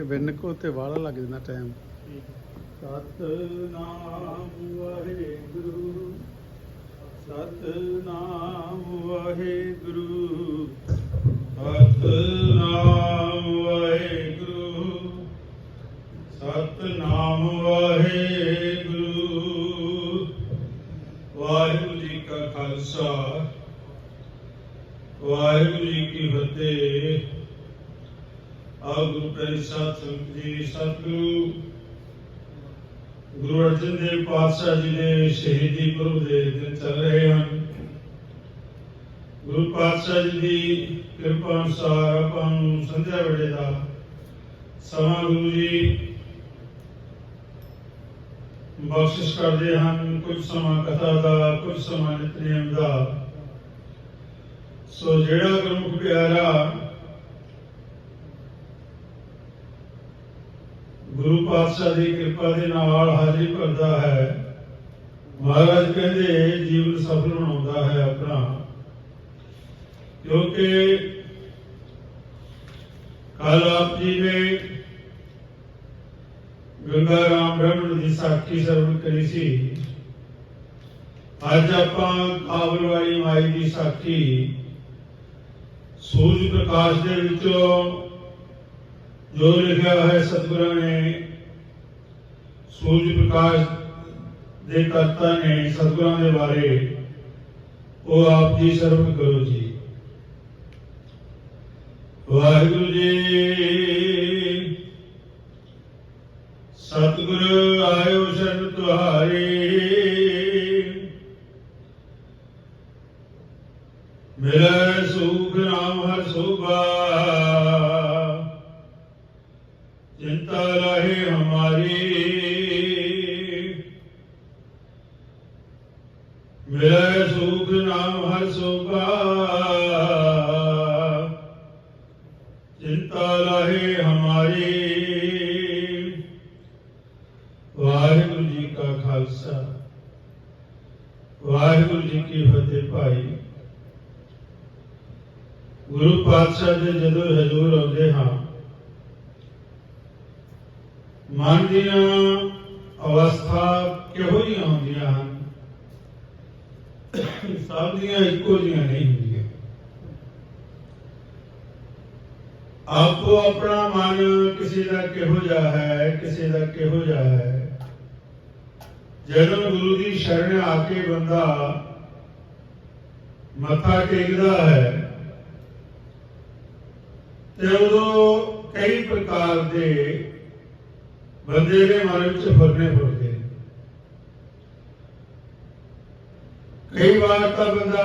ਵਿੰਨ ਕੋ ਤੇ ਵਾਲਾ ਲੱਗ ਜਾਂਦਾ ਟਾਈਮ ਸਤਨਾਮ ਵਾਹਿਗੁਰੂ ਸਤਨਾਮ ਵਾਹਿਗੁਰੂ ਸਤਨਾਮ ਵਾਹਿਗੁਰੂ ਸਤਨਾਮ ਵਾਹਿਗੁਰੂ। ਵਾਹਿਗੁਰੂ ਜੀ ਕਾ ਖਾਲਸਾ, ਵਾਹਿਗੁਰੂ ਜੀ ਕੀ ਫਤਿਹ। ਆਪ ਗੁਰੂ ਜੀ, ਸਤਿਗੁਰੂ। ਗੁਰੂ ਅਰਜਨ ਦੇਵ ਪਾਤਸ਼ਾਹ ਜੀ ਦੇ ਸ਼ਹੀਦੀ ਪੁਰਬ ਦੇ ਦਿਨ ਚੱਲ ਰਹੇ ਹਨ। ਗੁਰੂ ਪਾਤਸ਼ਾਹ ਜੀ ਦੀ ਕਿਰਪਾ ਅਨੁਸਾਰ ਆਪਾਂ ਨੂੰ ਸੰਧਿਆ ਵੇਲੇ ਦਾ ਸਮਾਂ ਗੁਰੂ ਜੀ ਬਖਸ਼ਿਸ਼ ਕਰਦੇ ਹਨ। ਕੁਝ ਸਮਾਂ ਕਥਾ ਦਾ, ਕੁਝ ਸਮਾਂ ਨਿਤਨੇਮ ਦਾ। ਸੋ ਜਿਹੜਾ ਗੁਰਮੁਖ ਪਿਆਰਾ ਗੁਰੂ ਪਾਤਸ਼ਾਹ ਦੀ ਕਿਰਪਾ ਦੇ ਨਾਲ ਹਾਜ਼ਰੀ ਭਰਦਾ ਹੈ। ਮਹਾਰਾਜ ਕਹਿੰਦੇ, ਜੀਵਨ ਸਫਲ ਬਣਾਉਂਦਾ ਹੈ ਆਪਣਾ। ਕਿਉਂਕਿ ਕੱਲ ਆਪ ਜੀ ਨੇ ਗੰਗਾ ਰਾਮ ਬ੍ਰਹਮਣ ਦੀ ਸਾਖੀ ਸਰਵਣ ਕਰੀ ਸੀ। ਅੱਜ ਆਪਾਂ ਕਾਬਲ ਵਾਲੀ ਮਾਈ ਦੀ ਸਾਖੀ ਸੂਰਜ ਪ੍ਰਕਾਸ਼ ਦੇ ਵਿੱਚੋਂ ਜੋ ਲਿਖਿਆ ਹੈ ਸਤਿਗੁਰਾਂ ਨੇ ਸੂਰਜ ਪ੍ਰਕਾਸ਼ ਦੇ ਕਰਤਾ ਨੇ ਸਤਿਗੁਰਾਂ ਦੇ ਬਾਰੇ, ਉਹ ਆਪ ਜੀ ਸਰਵ ਕਰੋ ਜੀ। ਵਾਹਿਗੁਰੂ ਜੀ, ਸਤਿਗੁਰ ਆਇਓ ਸ਼ਰਨ ਤੁਹਾਰੇ। ਮਿਲੈ ਸੁਖ ਨਾਮ ਹਰ ਸੋਭਾ। ਚਿੰਤਾ ਰਹੇ ਹਮਾਰੀ। ਵਾਹਿਗੁਰੂ ਜੀ ਕੀ ਫਤਿਹ ਭਾਈ। ਗੁਰੂ ਪਾਤਸ਼ਾਹ ਦੇ ਜਦੋਂ ਹਜ਼ੂਰ ਆਉਂਦੇ ਹਾਂ, ਮਨ ਦੀਆਂ ਅਵਸਥਾ ਕਿਹੋ ਜਿਹੀਆਂ ਹੁੰਦੀਆਂ ਹਨ? ਸਭ ਦੀਆਂ ਇੱਕੋ ਜਿਹੀਆਂ ਨਹੀਂ ਹੁੰਦੀਆਂ। ਆਪੋ ਆਪਣਾ ਮਨ ਕਿਸੇ ਦਾ ਕਿਹੋ ਜਿਹਾ ਹੈ, ਕਿਸੇ ਦਾ ਕਿਹੋ ਜਿਹਾ ਹੈ? ਜਦੋਂ ਗੁਰੂ ਦੀ ਸ਼ਰਨ ਆ ਕੇ ਬੰਦਾ ਮੱਥਾ ਟੇਕਦਾ ਹੈ, ਤੇ ਉਦੋਂ ਕਈ ਪ੍ਰਕਾਰ ਦੇ ਬੰਦੇ ਦੇ ਮਨ ਵਿੱਚ ਫੁਰਨੇ ਫੁਰਦੇ ਕਈ ਵਾਰ ਤਾਂ ਬੰਦਾ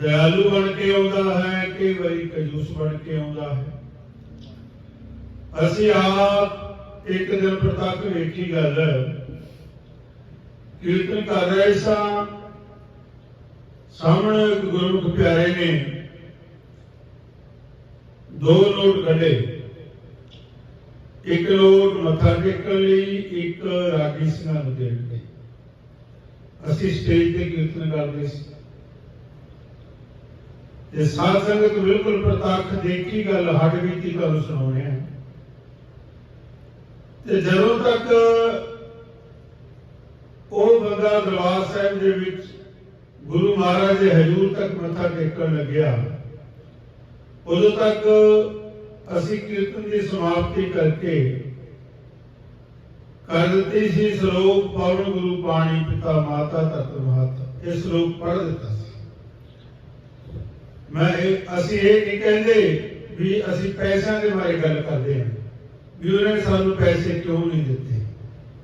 ਦਇਆਲੂ ਬਣ ਕੇ ਆਉਂਦਾ ਹੈ, ਕਈ ਵਾਰੀ ਕਜੂਸ ਬਣ ਕੇ ਆਉਂਦਾ ਹੈ। ਅਸੀਂ ਆਪ ਇੱਕ ਦਿਨ ਪ੍ਰਤੱਖ ਵੇਖੀ ਗੱਲ ਕੀਰਤਨ ਕਰ ਰਹੇ ਸਾਂ ਸਾਹਮਣੇ ਇੱਕ ਗੁਰਮੁਖ ਪਿਆਰੇ ਨੇ ਦੋ ਨੋਟ ਕੱਢੇ ਇੱਕ ਲੋਟ ਮੱਥਾ ਟੇਕਣ ਲਈ ਇੱਕ ਰਾਗੀ ਸਿੰਘਾਂ ਨੂੰ ਦੇਣ ਲਈ ਅਸੀਂ ਸਟੇਜ ਤੇ ਕੀਰਤਨ ਕਰਦੇ ਸੀ ਤੇ ਸਾਧ ਸੰਗਤ ਬਿਲਕੁਲ ਪ੍ਰਤੱਖ ਦੇਖੀ ਗੱਲ ਹੱਡ ਬੀਤੀ ਤੁਹਾਨੂੰ ਸੁਣਾਉਣੇ ਆ ਤੇ ਜਦੋਂ ਤੱਕ ਉਹ ਬੰਦਾ ਦਰਬਾਰ ਸਾਹਿਬ ਦੇ ਵਿੱਚ ਗੁਰੂ ਮਹਾਰਾਜ ਦੇ ਹਜ਼ੂਰ ਤੱਕ ਮੱਥਾ ਟੇਕਣ ਲੱਗਿਆ, ਉਦੋਂ ਤੱਕ ਅਸੀਂ ਕੀਰਤਨ ਦੀ ਸਮਾਪਤੀ ਕਰਕੇ ਕਰ ਦਿੱਤੀ ਸੀ ਸ਼ਲੋਕ ਪਵਨ ਗੁਰੂ ਪਾਣੀ ਪਿਤਾ ਮਾਤਾ ਧਰਤ ਮਾਤਾ ਇਹ ਸ਼ਲੋਕ ਪੜ੍ਹ ਦਿੱਤਾ ਸੀ। ਮੈਂ ਅਸੀਂ ਇਹ ਨਹੀਂ ਕਹਿੰਦੇ ਵੀ ਅਸੀਂ ਪੈਸਿਆਂ ਦੇ ਬਾਰੇ ਗੱਲ ਕਰਦੇ ਹਾਂ। ਵੀ ਉਹਨਾਂ ਸਾਨੂੰ ਪੈਸੇ ਕਿਉਂ ਨਹੀਂ ਦਿੱਤੇ?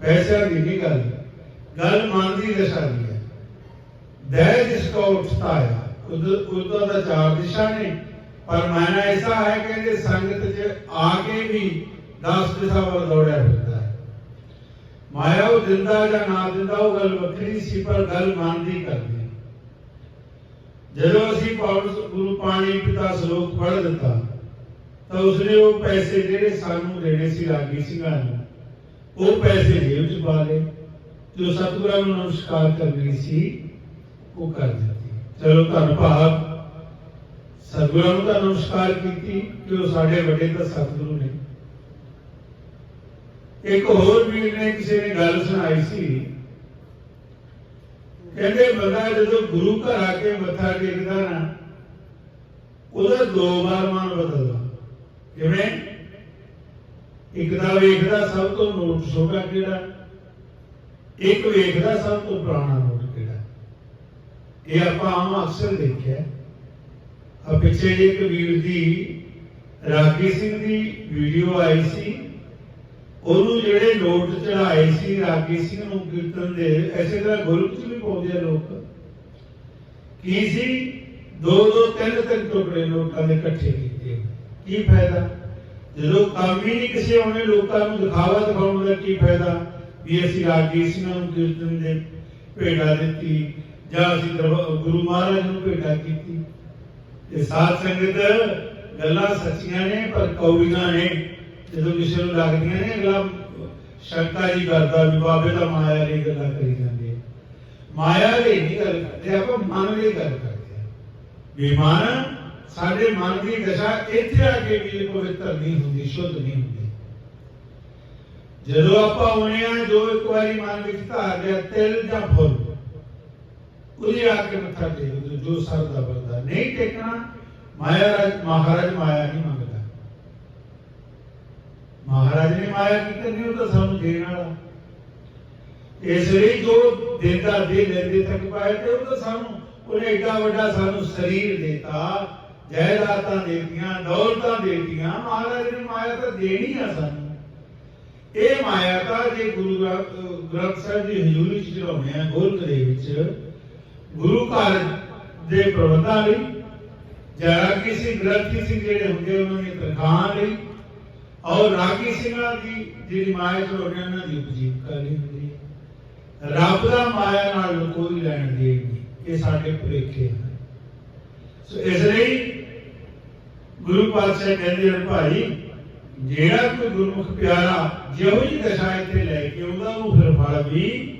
ਪੈਸਿਆਂ ਦੀ ਨਹੀਂ ਗੱਲ। ਗੱਲ ਮਨ ਦੀ ਦਸ਼ਾ ਦੀ ਹੈ। ਦੈ ਜਿਸ ਕੋ ਉਠਤਾ ਹੈ। ਉਦੋਂ ਦਾ ਚਾਰ ਦਿਸ਼ਾ ਨੇ। ਪਰ ਮਾਇਨਾ ਐਸਾ ਹੈ ਕਿ ਇਹਦੇ ਸੰਗਤ 'ਚ ਆ ਕੇ ਵੀ 10 ਦਿਸ਼ਾ ਵੱਲ ਦੌੜਿਆ ਫਿਰਦਾ ਹੈ। ਮਾਇਆ ਉਹ ਦਿੰਦਾ ਜਾਂ ਨਾ ਦਿੰਦਾ, ਉਹ ਗੱਲ ਵੱਖਰੀ ਸੀ, ਪਰ ਗੱਲ ਮਨ ਦੀ ਕਰਦੀ ਜਦੋਂ ਅਸੀਂ ਪੌਲਸ ਗੁਰੂ ਪਾਣੀ ਪਿਤਾ ਸ਼ਲੋਕ ਪੜ੍ਹ ਦਿੱਤਾ ਤਾਂ ਉਸਨੇ ਉਹ ਪੈਸੇ ਜਿਹੜੇ ਸਾਨੂੰ ਦੇਣੇ ਸੀ ਰਾਗੀ ਸਿੰਘਾਂ ਨੂੰ, ਉਹ ਪੈਸੇ ਜੇਬ 'ਚ ਪਾ ਲਏ ਜੋ ਸਤਿਗੁਰਾਂ ਨੂੰ ਨਮਸਕਾਰ ਕਰਨੀ ਸੀ, ਉਹ ਕਰ ਦਿੱਤੀ। ਚਲੋ ਧੰਨ ਭਾਵ, ਸਤਿਗੁਰਾਂ ਨੂੰ ਤਾਂ ਨਮਸਕਾਰ ਕੀਤੀ ਕਿ ਉਹ ਸਾਡੇ ਵੱਡੇ ਤਾਂ ਸਤਿਗੁਰੂ ਨੇ। ਇੱਕ ਹੋਰ ਵੀਰ ਨੇ ਕਿਸੇ ਨੇ ਗੱਲ ਸੁਣਾਈ ਸੀ, ਕਹਿੰਦੇ ਬੰਦਾ ਜਦੋਂ ਗੁਰੂ ਘਰ ਆ ਕੇ ਮੱਥਾ ਟੇਕਦਾ ਨਾ, ਉਹਦਾ ਦੋ ਵਾਰ ਮਨ ਬਦਲਦਾ। ਜਿਵੇਂ ਇੱਕ ਤਾਂ ਵੇਖਦਾ ਸਭ ਤੋਂ ਨੋਟ ਛੋਟਾ ਕਿਹੜਾ? ਇੱਕ ਵੇਖਦਾ ਸਭ ਤੋਂ ਪੁਰਾਣਾ ਨੋਟ ਕਿਹੜਾ? ਇਹ ਆਪਾਂ ਆਮ ਅਕਸਰ ਦੇਖਿਆ। ਆ ਪਿੱਛੇ ਜਿਹੇ ਇੱਕ ਦੀ, ਰਾਗੀ ਸਿੰਘ ਦੀ ਵੀਡੀਓ ਆਈ ਸੀ। ਉਹਨੂੰ ਜਿਹੜੇ ਨੋਟ ਚੜਾਏ ਸੀ ਰਾਗੀ ਸਿੰਘ ਨੂੰ ਕੀਰਤਨ ਦੇ ਐਸੇ ਤਰ੍ਹਾਂ ਗੁਰੂਕ ਚ ਵੀ ਪਾਉਂਦੇ ਆ ਲੋਕ। ਕੀ ਸੀ? ਦੋ ਦੋ ਤਿੰਨ ਤਿੰਨ ਟੁਕੜੇ ਲੋਕਾਂ ਦੇ ਇਕੱਠੇ ਕੀਤੇ। ਕੀ ਫਾਇਦਾ? ਜਦੋਂ ਕੰਮ ਹੀ ਨਹੀਂ ਕਿਸੇ ਆਉਣੇ, ਲੋਕਾਂ ਨੂੰ ਦਿਖਾਵਾ ਦਿਖਾਉਣ ਦਾ ਕੀ ਫਾਇਦਾ? ਵੀ ਅਸੀਂ ਰਾਗੀ ਸਿੰਘਾਂ ਨੂੰ ਕੀਰਤਨ ਦੇ ਭੇਟਾ ਦਿੱਤੀ, ਜਾਂ ਅਸੀਂ ਗੁਰੂ ਮਹਾਰਾਜ ਨੂੰ ਭੇਟਾ ਕੀਤੀ। ਇਹ ਸਾਧ ਸੰਗਤ ਗੱਲਾਂ ਸੱਚੀਆਂ ਨੇ, ਪਰ ਕੌੜੀਆਂ ਨੇ। ਜਦੋਂ ਕਿਸੇ ਨੂੰ ਲੱਗਦੀਆਂ ਨੇ, ਅਗਲਾ ਸ਼ੰਕਾ ਜੀ ਕਰਦਾ ਵੀ ਬਾਬੇ ਦਾ ਮਾਇਆ ਦੀ ਗੱਲਾਂ ਕਰੀ ਜਾਂਦੇ ਮਾਇਆ ਦੀ ਨਹੀਂ ਗੱਲ ਕਰਦੇ, ਆਪਾਂ ਮਨ ਦੀ ਗੱਲ ਕਰਦੇ ਆ। ਵੀ ਮਨ ਸਾਡੇ ਮਨ ਦੀ ਦਸ਼ਾ ਇੱਥੇ ਆ ਕੇ ਵੀ ਪਵਿੱਤਰ ਨਹੀਂ ਹੁੰਦੀ, ਸ਼ੁੱਧ ਨਹੀਂ ਹੁੰਦੀ। ਜਦੋਂ ਆਪਾਂ ਆਉਣੇ ਆ ਜੋ ਇੱਕ ਵਾਰੀ ਮਨ ਵਿੱਚ ਧਾਰ ਲਿਆ, ਤਿਲ ਜਾਂ ਫੁੱਲ, ਉਹਦੇ ਆ ਕੇ ਮੱਥਾ ਟੇਕ ਜੋ ਸਰ ਦਾ ਬੰਦਾ ਨਹੀਂ ਟੇਕਣਾ ਮਾਇਆ ਰਾਜ ਮਹਾਰਾਜ ਮਾਇਆ ਨਹੀਂ ਮੰਗਦਾ। ਮਹਾਰਾਜ ਨੇ ਮਾਇਆ ਕੀ ਕਰਨੀ ਉਹ ਤਾਂ ਸਾਨੂੰ ਦੇਣ ਵਾਲਾ। ਇਸ ਲਈ ਜੋ ਦੇਦਾ ਦੇ ਲੈਂਦੇ ਤੱਕ ਪਾਏ ਤੇ ਉਹ ਤਾਂ ਸਾਨੂੰ ਉਹਨੇ ਏਡਾ ਵੱਡਾ ਸਾਨੂੰ ਸਰੀਰ ਦਿੱਤਾ। ਜਾਇਦਾਦਾਂ ਦੇਤੀਆਂ, ਦੌਲਤਾਂ ਦੇਤੀਆਂ, ਮਹਾਰਾਜ ਨੇ ਮਾਇਆ ਤਾਂ ਦੇਣੀ ਆ ਸਾਨੂੰ। ਇਹ ਮਾਇਆ ਤਾਂ ਜੇ ਗੁਰੂ ਗ੍ਰੰਥ ਸਾਹਿਬ ਦੀ ਹਜ਼ੂਰੀ ਚ ਚੜਾਉਣੇ ਆ ਗੋਲਕ ਵਿੱਚ, ਗੁਰੂ ਘਰ ਦੇ ਪ੍ਰਬੰਧਾਂ ਲਈ, ਜਾਂ ਕਿਸੇ ਗ੍ਰੰਥੀ ਸਿੰਘ ਜਿਹੜੇ ਹੁੰਦੇ ਉਹਨਾਂ ਦੀ ਤਨਖਾਹ ਲਈ, ਔਰ ਰਾਗੀ ਸਿੰਘਾਂ ਦੀ ਜਿਹੜੀ ਮਾਇਆ ਚੜਾਉਣੇ ਉਹਨਾਂ ਦੀ ਉਪਜੀਵਕਾ ਲਈ ਹੁੰਦੀ। ਰੱਬ ਦਾ ਮਾਇਆ ਨਾਲ ਕੋਈ ਲੈਣ ਦੇਣ ਨਹੀਂ, ਇਹ ਸਾਡੇ ਭੁਲੇਖੇ ਹਨ। ਸੋ ਇਸ ਲਈ ਗੁਰੂ ਪਾਤਸ਼ਾਹ ਕਹਿੰਦੇ ਹਨ, ਭਾਈ, ਜਿਹੜਾ ਕੋਈ ਗੁਰਮੁਖ ਪਿਆਰਾ ਜਿਹੋ ਜੀ ਦਸ਼ਾ ਇੱਥੇ ਲੈ ਕੇ ਆਉਂਦਾ ਉਹ ਫਿਰ ਫਲ ਵੀ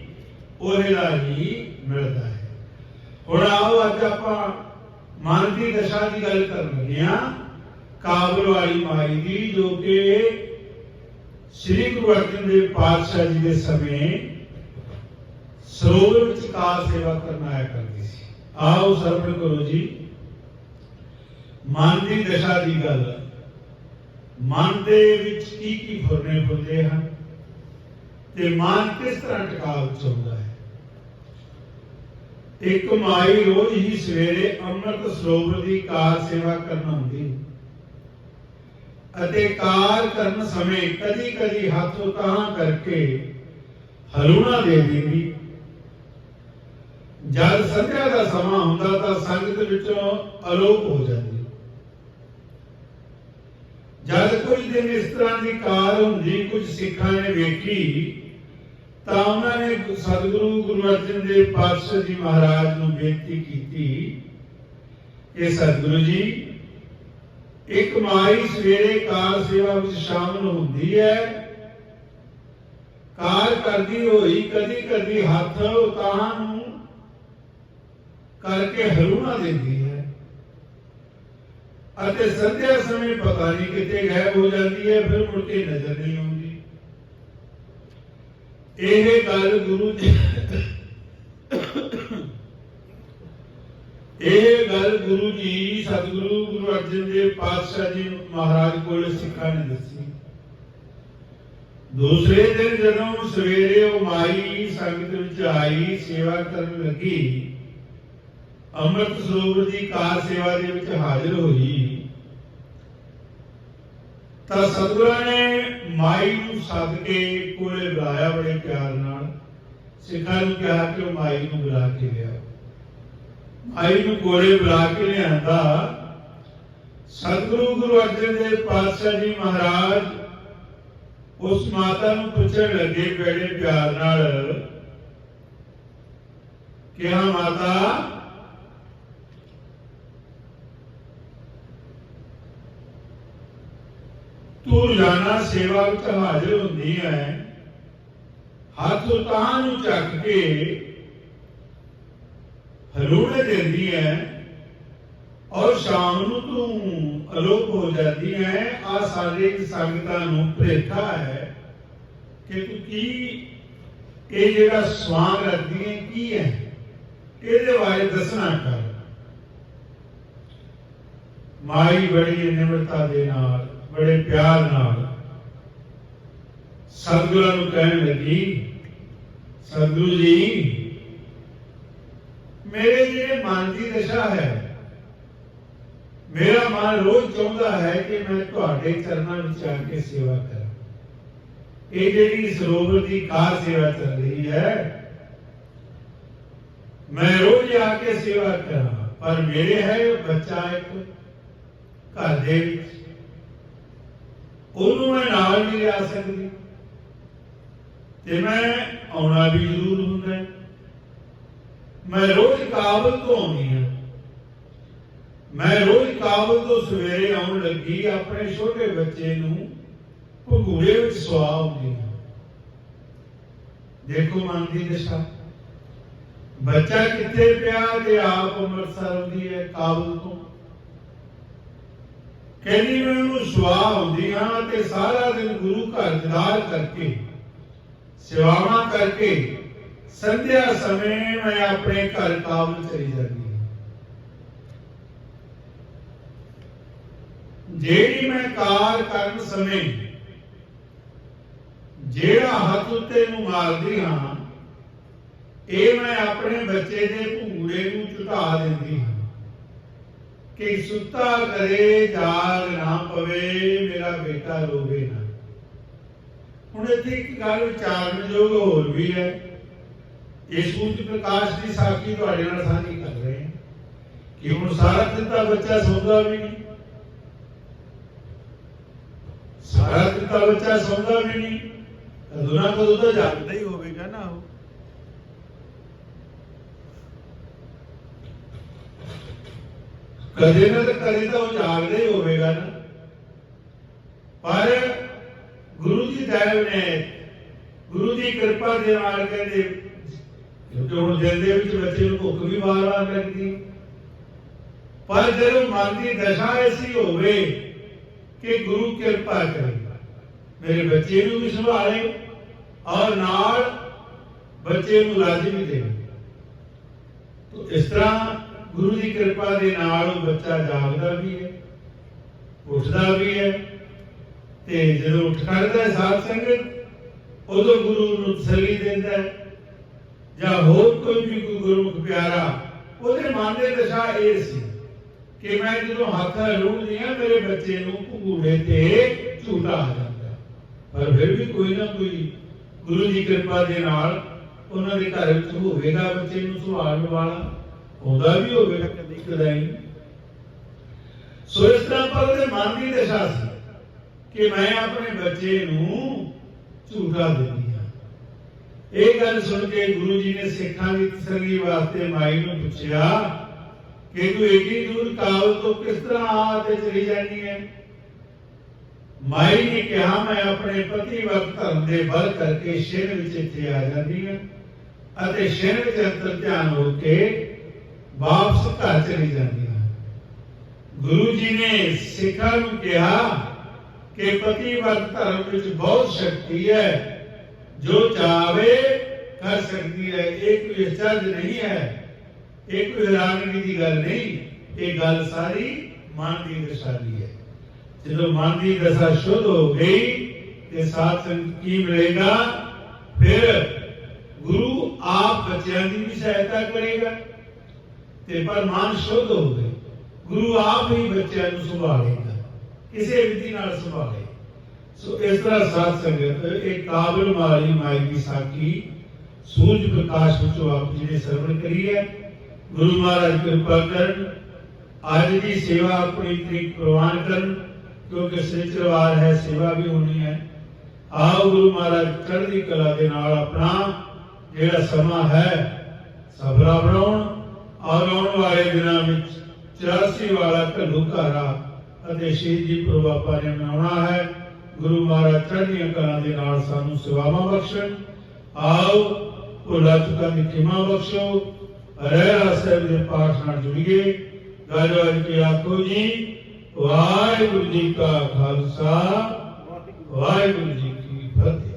ਉਹਦੇ ਨਾਲ ਹੀ ਮਿਲਦਾ ਹੈ। ਹੁਣ ਆਓ, ਅੱਜ ਆਪਾਂ ਮਨ ਦੀ ਦਸ਼ਾ ਦੀ ਗੱਲ ਕਰਨ ਲੱਗੇ ਹਾਂ, ਕਾਬਲ ਵਾਲੀ ਮਾਈ ਦੀ, ਜੋ ਕਿ ਸ੍ਰੀ ਗੁਰੂ ਅਰਜਨ ਦੇਵ ਪਾਤਸ਼ਾਹ ਜੀ ਦੇ ਸਮੇਂ ਸਰੋਵਰ ਵਿੱਚ ਕਾਰ ਸੇਵਾ ਕਰਨ ਆਇਆ ਕਰਦੀ ਸੀ। ਆਓ ਸਰਵਣ ਕਰੋ ਜੀ। ਮਨ ਦੀ ਦਸ਼ਾ ਦੀ ਗੱਲ ਮਨ ਦੇ ਵਿੱਚ ਕੀ ਕੀ ਫੁਰਨੇ ਹੁੰਦੇ ਹਨ ਤੇ ਮਨ ਕਿਸ ਤਰ੍ਹਾਂ ਟਿਕਾਉ ਚ ਹੈ? ਇੱਕ ਮਾਈ ਰੋਜ਼ ਹੀ ਸਵੇਰੇ ਅੰਮ੍ਰਿਤ ਸਰੋਵਰ ਦੀ ਕਾਰ ਸੇਵਾ ਕਰਨ ਆਉਂਦੀ ਅਤੇ ਕਾਰ ਕਰਨ ਸਮੇਂ ਕਦੀ ਕਦੀ ਹੱਥ ਉਤਾਂ ਕਰਕੇ ਹਲੂਣਾ ਦੇ ਦਿੰਦੀ ਜਦ ਸੰਧਿਆ ਦਾ ਸਮਾਂ ਹੁੰਦਾ ਤਾਂ ਸੰਗਤ ਵਿੱਚੋਂ ਅਲੋਪ ਹੋ ਜਾਂਦੀ ਜਦ ਕੁਝ ਦਿਨ ਇਸ ਤਰ੍ਹਾਂ ਦੀ ਕਾਰ ਹੁੰਦੀ, ਕੁਝ ਸਿੱਖਾਂ ਨੇ ਵੇਖੀ, ਤਾਂ ਉਹਨਾਂ ਨੇ ਸਤਿਗੁਰੂ ਗੁਰੂ ਅਰਜਨ ਦੇਵ ਪਾਤਸ਼ਾਹ ਜੀ ਮਹਾਰਾਜ ਨੂੰ ਬੇਨਤੀ ਕੀਤੀ ਕਿ ਸਤਿਗੁਰੂ ਜੀ, ਇੱਕ ਮਾਈ ਸਵੇਰੇ ਕਾਰ ਸੇਵਾ ਵਿੱਚ ਸ਼ਾਮਲ ਹੁੰਦੀ ਹੈ ਕਾਰ ਕਰਦੀ ਹੋਈ ਕਦੀ ਕਦੀ ਹੱਥ ਉਤਾਹਾਂ ਨੂੰ ਕਰਕੇ ਹਰੂਣਾ ਦਿੰਦੀ ਅਤੇ ਸੰਧਿਆ ਸਮੇਂ ਪਤਾ ਨਹੀਂ ਕਿੱਥੇ ਗਾਇਬ ਹੋ ਜਾਂਦੀ ਹੈ, ਫਿਰ ਮੁੜ ਕੇ ਨਜ਼ਰ ਨਹੀਂ ਆਉਂਦੀ। ਇਹ ਗੱਲ ਗੁਰੂ ਜੀ ਇਹ ਗੱਲ ਗੁਰੂ ਜੀ ਸਤਿਗੁਰੂ ਗੁਰੂ ਅਰਜਨ ਦੇਵ ਪਾਤਸ਼ਾਹ ਜੀ ਮਹਾਰਾਜ ਕੋਲ ਸਿੱਖਾਂ ਨੇ ਦੱਸੀ। ਦੂਸਰੇ ਦਿਨ ਜਦੋਂ ਸਵੇਰੇ ਉਹ ਮਾਈ ਸੰਗਤ ਵਿੱਚ ਆਈ, ਸੇਵਾ ਕਰਨ ਲੱਗੀ ਅੰਮ੍ਰਿਤ ਸਰੋਵਰ ਦੀ ਕਾਰ ਸੇਵਾ ਦੇ ਵਿੱਚ ਹਾਜ਼ਰ ਹੋਈ। ਤਾਂ ਸਤਿਗੁਰਾਂ ਨੇ ਮਾਈ ਨੂੰ ਸੱਦ ਕੇ ਕੋਲੇ ਬੁਲਾਇਆ ਬੜੇ ਪਿਆਰ ਨਾਲ। ਸਿੱਖਾਂ ਨੂੰ ਕਿਹਾ ਕਿ ਮਾਈ ਨੂੰ ਬੁਲਾ ਕੇ ਲਿਆਓ। ਮਾਈ ਨੂੰ ਕੋਲੇ ਬੁਲਾ ਕੇ ਲਿਆਂਦਾ। ਸਤਿਗੁਰੂ ਗੁਰੂ ਅਰਜਨ ਦੇਵ ਪਾਤਸ਼ਾਹ ਜੀ ਮਹਾਰਾਜ ਉਸ ਮਾਤਾ ਨੂੰ ਪੁੱਛਣ ਲੱਗੇ ਬੜੇ ਪਿਆਰ ਨਾਲ ਕਿ ਮਾਤਾ ਤੂੰ ਰੋਜ਼ਾਨਾ ਸੇਵਾ ਵਿੱਚ ਹਾਜ਼ਰ ਹੁੰਦੀ ਹੈ ਹੱਥ ਉਤਾਂ ਨੂੰ ਚੱਕ ਕੇ ਹਲੂਣੇ ਦਿੰਦੀ ਹੈ ਔਰ ਸ਼ਾਮ ਨੂੰ ਤੂੰ ਅਲੋਪ ਹੋ ਜਾਂਦੀ ਹੈ ਆ ਸਾਡੇ ਸੰਗਤਾਂ ਨੂੰ ਭੇਖਾ ਹੈ ਕਿ ਤੂੰ ਕੀ, ਇਹ ਜਿਹੜਾ ਸਵਾਂਗ ਰੱਖਦੀ ਹੈ ਕੀ ਹੈ ਇਹਦੇ ਬਾਰੇ ਦੱਸਣਾ ਕਰ। ਮਾਈ ਬੜੀ ਨਿਮਰਤਾ ਦੇ ਨਾਲ ਬੜੇ ਪਿਆਰ ਨਾਲ ਸਤਿਗੁਰਾਂ ਨੂੰ ਕਹਿਣ ਲੱਗੀ ਸਤਿਗੁਰੂ ਜੀ ਮੇਰੇ ਜਿਹੜੇ ਮਨ ਦੀ ਦਸ਼ਾ ਹੈ ਮੇਰਾ ਮਨ ਰੋਜ਼ ਚਾਹੁੰਦਾ ਹੈ ਕਿ ਮੈਂ ਤੁਹਾਡੇ ਚਰਨਾਂ ਵਿੱਚ ਆ ਕੇ ਸੇਵਾ ਕਰਾਂ ਇਹ ਜਿਹੜੀ ਸਰੋਵਰ ਦੀ ਕਾਰ ਸੇਵਾ ਚੱਲ ਰਹੀ ਹੈ ਮੈਂ ਰੋਜ਼ ਆ ਕੇ ਸੇਵਾ ਕਰਾਂ ਪਰ ਮੇਰੇ ਹੈ ਬੱਚਾ ਇੱਕ ਘਰ ਦੇ ਵਿੱਚ ਉਹਨੂੰ ਮੈਂ ਨਾਲ ਨਹੀਂ ਲਿਆ ਸਕਦੀ। ਤੇ ਮੈਂ ਆਉਣਾ ਵੀ ਜ਼ਰੂਰ ਹੁੰਦਾ ਮੈਂ ਰੋਜ਼ ਕਾਬਲ ਤੋਂ ਆਉਂਦੀ ਹਾਂ। ਮੈਂ ਰੋਜ਼ ਕਾਬਲ ਤੋਂ ਸਵੇਰੇ ਆਉਣ ਲੱਗੀ, ਆਪਣੇ ਛੋਟੇ ਬੱਚੇ ਨੂੰ ਭਗੂੜੇ ਵਿੱਚ ਸਵਾ ਆਉਂਦੀ ਹਾਂ। ਦੇਖੋ ਮਨ ਦੀ ਦਿਸ਼ਾ। ਬੱਚਾ ਕਿੱਥੇ ਪਿਆ ਤੇ ਆਪ ਅੰਮ੍ਰਿਤਸਰ ਦੀ ਹੈ ਕਾਬਲ ਤੋਂ? ਕਹਿੰਦੀ ਮੈਂ ਉਹਨੂੰ ਸਵਾ ਆਉਂਦੀ ਹਾਂ ਤੇ ਸਾਰਾ ਦਿਨ ਗੁਰੂ ਘਰ ਦਿਦਾਰ ਕਰਕੇ, ਸੇਵਾਵਾਂ ਕਰਕੇ ਸੰਧਿਆ ਸਮੇਂ ਮੈਂ ਆਪਣੇ ਘਰ ਕਾਬਲ ਚਲੀ ਜਾਂਦੀ ਹਾਂ। ਜਿਹੜੀ ਮੈਂ ਕਾਰ ਕਰਨ ਸਮੇਂ ਜਿਹੜਾ ਹੱਥ ਉੱਤੇ ਨੂੰ ਮਾਰਦੀ ਹਾਂ, ਇਹ ਮੈਂ ਆਪਣੇ ਬੱਚੇ ਦੇ ਭੂੜੇ ਨੂੰ ਝੁਟਾ ਦਿੰਦੀ ਹਾਂ। ਕਿ ਸੁੱਤਾ ਕਰੇ, ਜਾਗ ਨਾ ਪਵੇ, ਮੇਰਾ ਬੇਟਾ ਰੋਵੇ ਨਾ। ਹੁਣ ਇੱਥੇ ਇੱਕ ਗੱਲ ਵਿਚਾਰਨਯੋਗ ਹੋਰ ਵੀ ਹੈ। ਇਹ ਸੂਰਜ ਪ੍ਰਕਾਸ਼ ਦੀ ਸਾਖੀ ਤੁਹਾਡੇ ਨਾਲ ਸਾਂਝੀ ਕਰ ਰਹੇ ਹਾਂ ਕਿ ਹੁਣ ਸਾਰਾ ਦਿਨ ਤਾਂ ਬੱਚਾ ਸੌਂਦਾ ਵੀ ਨਹੀਂ। ਸਾਰਾ ਦਿਨ ਤਾਂ ਬੱਚਾ ਸੌਂਦਾ ਵੀ ਨਹੀਂ। ਕਦੋਂ ਨਾ ਕਦੋਂ ਤਾਂ ਜਾਗਦਾ ਹੀ ਹੋਵੇਗਾ ਨਾ ਉਹ। ਕਦੇ ਨਾ ਕਦੇ ਤਾਂ ਉਹ ਹੀ ਹੋਵੇਗਾ ਨਾ। ਪਰ ਗੁਰੂ ਜੀ ਦਇਓ ਨੇ, ਗੁਰੂ ਦੀ ਕਿਰਪਾ ਦੇ ਨਾਲ ਕਹਿੰਦੇ ਕਿਉਂਕਿ ਹੁਣ ਦਿਲ ਦੇ ਵਿੱਚ ਬੱਚੇ ਨੂੰ ਭੁੱਖ ਵੀ ਵਾਰ-ਵਾਰ ਲੱਗਦੀ ਪਰ ਜਦੋਂ ਮਨ ਦੀ ਦਸ਼ਾ ਐਸੀ ਹੋਵੇ ਕਿ ਗੁਰੂ ਕਿਰਪਾ ਕਰੇ, ਮੇਰੇ ਬੱਚੇ ਨੂੰ ਵੀ ਸੰਭਾਲੇ ਔਰ ਨਾਲ ਬੱਚੇ ਨੂੰ ਲਾਜ਼ਮੀ ਦੇਵੇ। ਤੋ ਇਸ ਤਰ੍ਹਾਂ ਗੁਰੂ ਦੀ ਕਿਰਪਾ ਦੇ ਨਾਲ ਉਹ ਬੱਚਾ ਜਾਗਦਾ ਵੀ ਹੈ, ਉੱਠਦਾ ਵੀ ਹੈ ਤੇ ਜਦੋਂ ਉੱਠ ਖੜਦਾ ਹੈ ਸਾਧ ਸੰਗਤ, ਉਦੋਂ ਗੁਰੂ ਨੂੰ ਤਸੱਲੀ ਦਿੰਦਾ ਹੈ। ਜਾਂ ਹੋਰ ਕੋਈ ਵੀ ਕੋਈ ਗੁਰਮੁਖ ਪਿਆਰਾ, ਉਹਦੇ ਮਨ ਦੇ ਦਸ਼ਾ ਇਹ ਸੀ ਕਿ ਮੈਂ ਜਦੋਂ ਹੱਥ ਲੂਣਦੀ ਆ ਮੇਰੇ ਬੱਚੇ ਨੂੰ ਘੂੜੇ ਤੇ ਝੂਟਾ ਆ ਜਾਂਦਾ। ਪਰ ਫਿਰ ਵੀ ਕੋਈ ਨਾ ਕੋਈ ਗੁਰੂ ਦੀ ਕਿਰਪਾ ਦੇ ਨਾਲ ਉਹਨਾਂ ਦੇ ਘਰ ਵਿੱਚ ਹੋਵੇਗਾ ਬੱਚੇ ਨੂੰ ਸੰਭਾਲਣ ਵਾਲਾ। ਹੁੰਦਾ ਵੀ ਹੋਵੇਗਾ ਕਦੀ ਕਦਾਈ ਸੋ ਇਸ ਤਰ੍ਹਾਂ ਪਰ ਉਹਦੇ ਮਨ ਦੀ ਦਸ਼ਾ ਸੀ ਕਿ ਮੈਂ ਆਪਣੇ ਬੱਚੇ ਨੂੰ ਝੂਠਾ ਦਿੰਦੀ ਹਾਂ। ਇਹ ਗੱਲ ਸੁਣ ਕੇ ਗੁਰੂ ਜੀ ਨੇ ਸਿੱਖਾਂ ਦੀ ਤਸੱਲੀ ਵਾਸਤੇ ਮਾਈ ਨੂੰ ਪੁੱਛਿਆ ਕਿ ਤੂੰ ਏਡੀ ਦੂਰ ਕਾਬਲ ਤੋਂ ਕਿਸ ਤਰ੍ਹਾਂ ਆ ਤੇ ਚਲੀ ਜਾਂਦੀ ਹੈ? ਮਾਈ ਨੇ ਕਿਹਾ, ਮੈਂ ਆਪਣੇ ਪਤੀ ਵਕਤ ਧਰਮ ਦੇ ਬਲ ਕਰਕੇ ਸ਼ਹਿਰ ਵਿੱਚ ਇੱਥੇ ਆ ਜਾਂਦੀ ਹਾਂ ਅਤੇ ਸ਼ਹਿਰ ਵਿੱਚ ਅੰਤਰ ਧਿਆਨ ਹੋ ਕੇ ਵਾਪਸ ਘਰ ਚਲੀ ਜਾਂਦੀਆਂ ਗੁਰੂ ਜੀ ਨੇ ਸਿੱਖਾਂ ਨੂੰ ਕਿਹਾ ਕਿ ਪਤੀ ਧਰਮ ਵਿੱਚ ਬਹੁਤ ਸ਼ਕਤੀ ਹੈ। ਜੋ ਚਾਵੇ ਕਰ ਸਕਦੀ ਹੈ। ਇਹ ਕੋਈ ਅਚਰਜ ਨਹੀਂ ਹੈ। ਇਹ ਕੋਈ ਹੈਰਾਨਗੀ ਦੀ ਗੱਲ ਨਹੀਂ। ਇਹ ਗੱਲ ਸਾਰੀ ਮਨ ਦੀ ਦਸ਼ਾ ਦੀ ਹੈ। ਜਦੋਂ ਮਨ ਦੀ ਦਸ਼ਾ ਸ਼ੁੱਧ ਹੋ ਗਈ ਤੇ ਸਾਧ ਸੰਗਤ ਕੀ ਮਿਲੇਗਾ? ਫਿਰ ਗੁਰੂ ਆਪ ਬੱਚਿਆਂ ਦੀ ਵੀ ਸਹਾਇਤਾ ਕਰੇਗਾ। ਤੇ ਪਰ ਮਨ ਸ਼ੁੱਧ ਹੋ ਗੁਰੂ ਆਪ ਹੀ ਬੱਚਿਆਂ ਨੂੰ ਸੰਭਾਲੇਗਾ, ਕਿਸੇ ਵਿਧੀ ਨਾਲ ਸੰਭਾਲੇ। ਸੋ ਇਸ ਤਰ੍ਹਾਂ ਸਾਧ ਸੰਗਤ, ਇਹ ਕਾਬਲ ਮਾਰੀ ਮਾਈ ਦੀ ਸਾਖੀ ਸੂਰਜ ਪ੍ਰਕਾਸ਼ ਵਿੱਚੋਂ ਆਪ ਜੀ ਨੇ ਸਰਵਣ ਕਰੀ ਹੈ। ਗੁਰੂ ਮਹਾਰਾਜ ਕਿਰਪਾ ਕਰਨ, ਅੱਜ ਦੀ ਸੇਵਾ ਆਪਣੀ ਤਰੀਕ ਪ੍ਰਵਾਨ ਕਰਨ, ਕਿਉਂਕਿ ਸਿਰਜਵਾਰ ਹੈ, ਸੇਵਾ ਵੀ ਹੋਣੀ ਹੈ। ਆਓ ਗੁਰੂ ਮਹਾਰਾਜ ਚੜ੍ਹਦੀ ਕਲਾ ਦੇ ਨਾਲ ਆਪਣਾ ਜਿਹੜਾ ਸਮਾਂ ਹੈ ਸਬਰਾ ਬਣਾਉਣ। ਔਰ ਆਉਣ ਵਾਲੇ ਦਿਨਾਂ ਵਿੱਚ 84 ਵਾਲਾ ਘੱਲੂ ਘਾਰਾ ਅਤੇ ਸ਼ਹੀਦੀ ਪੁਰਬ ਆਪਾਂ ਨੇ ਮਨਾਉਣਾ ਹੈ। ਗੁਰੂ ਮਹਾਰਾਜ ਚੜ੍ਹਦੀਆਂ ਕਲਾ ਦੇ ਨਾਲ ਸਾਨੂੰ ਸੇਵਾਵਾਂ ਬਖਸ਼ਣ। ਆਓ ਭੁੱਲਾ ਚੁੱਕਾ ਦੀ ਬਖਸ਼ੋ। ਰਹਿਰਾ ਸਾਹਿਬ ਦੇ ਪਾਠ ਨਾਲ ਜੁੜੀਏ। ਗੱਜ ਵੱਜ ਕੇ ਆਖੋ ਜੀ, ਵਾਹਿਗੁਰੂ ਜੀ ਕਾ ਖਾਲਸਾ, ਵਾਹਿਗੁਰੂ ਜੀ ਕੀ ਫਤਿਹ।